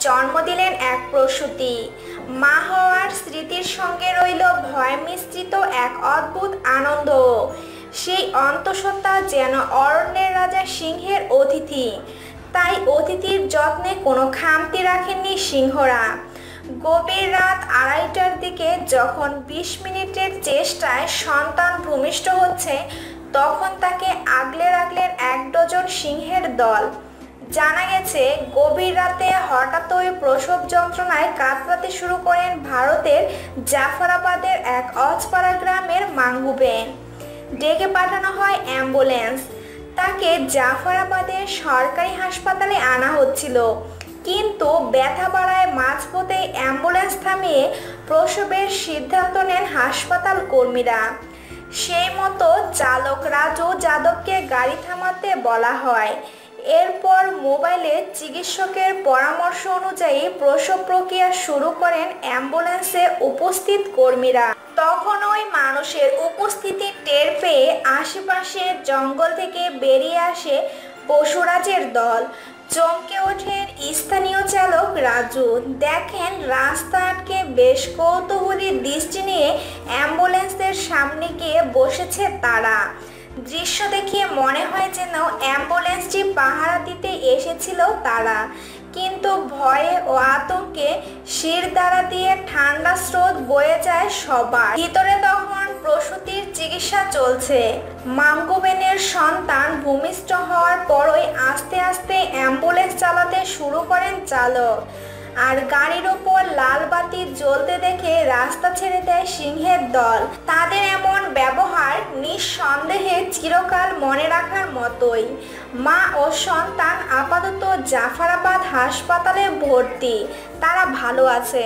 জন্ম দিলেন এক প্রসূতি। মা হওয়ার স্মৃতির সঙ্গে রইল ভয় মিশ্রিত এক অদ্ভুত আনন্দ। সেই অন্তঃসত্ত্বা যেন অরণ্যের রাজা সিংহের অতিথি। তাই অতিথির যত্নে কোনো খামতি রাখেননি সিংহরা। গভীর রাত আড়াইটার দিকে যখন বিশ মিনিটের চেষ্টায় সন্তান ভূমিষ্ঠ হচ্ছে, তখন তাকে আগলে রাখলেন এক ডজন সিংহের দল। জানা গেছে, গভীর রাতে হঠাৎই প্রসব যন্ত্রণায় কাতরাতে শুরু করেন ভারতের জাফরাবাদের এক অজপাড়া গ্রামের মাঙ্গুবেন ডেকে পাঠানো হয় অ্যাম্বুলেন্স। তাকে জাফরাবাদের সরকারি হাসপাতালে আনা হচ্ছিল। কিন্তু ব্যথা বাড়ায় মাঝপথে অ্যাম্বুলেন্স থামিয়ে প্রসবের সিদ্ধান্ত নেন হাসপাতাল কর্মীরা। সেই মতো চালক রাজু যাদবকে গাড়ি থামাতে বলা হয়। এরপর মোবাইলে চিকিৎসকের পরামর্শ অনুযায়ী প্রসব প্রক্রিয়া শুরু করেন অ্যাম্বুলেন্সে উপস্থিত কর্মীরা। তখন ওই মানুষের উপস্থিতি টের পেয়ে আশেপাশের জঙ্গল থেকে বেরিয়ে আসে পশুরাজের দল। চমকে ওঠেন স্থানীয় চালক রাজু। দেখেন রাস্তা আটকে বেশ কৌতূহলী দৃষ্টি নিয়ে অ্যাম্বুলেন্সের সামনে গিয়ে বসেছে তারা। দৃশ্য দেখিয়ে মনে হয় যেন অ্যাম্বুলেন্সটি পাহারা দিতে এসেছিল তারা। কিন্তু ভয়ে ও আতঙ্কে শির দ্বারা দিয়ে ঠান্ডা স্রোত বয়ে যায় সবার। ভিতরে তখন প্রসূতির চিকিৎসা চলছে। মাঙ্গুবেনের সন্তান ভূমিষ্ঠ হওয়ার পরই আস্তে আস্তে অ্যাম্বুলেন্স চালাতে শুরু করেন চালক। আর গাড়ির ওপর লাল বাতি জ্বলতে দেখে রাস্তা ছেড়ে দেয় সিংহের দল। তাদের এমন ব্যবহার নিঃসন্দেহে চিরকাল মনে রাখার মতোই। মা ও সন্তান আপাতত জাফরাবাদ হাসপাতালে ভর্তি। তারা ভালো আছে।